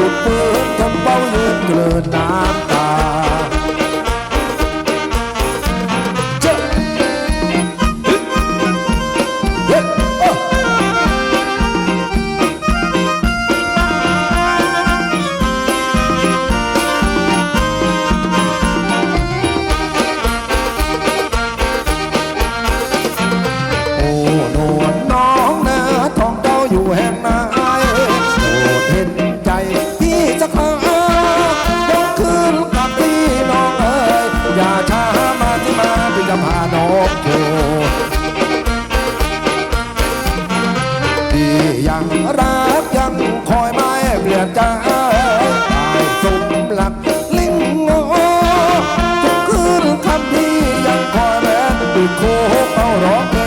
สุดเปิดทำเบาเลือดเกลือน้ำ รักยังคอยไม่เปลี่ยนใจสมหลักลิงโง่ทุกคืนคำที่ยังคอยแม้ติดโคเอาร้อง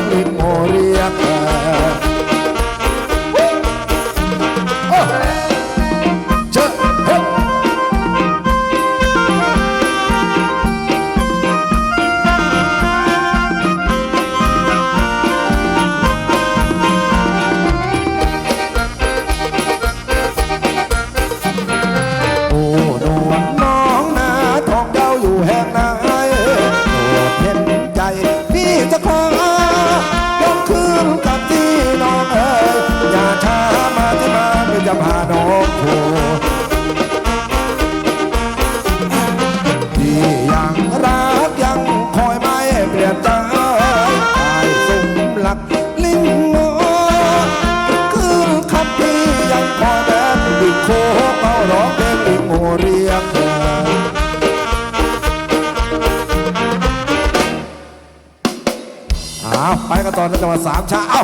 อ้าวไปกันต่อในจังหวัดสามชาเอ้า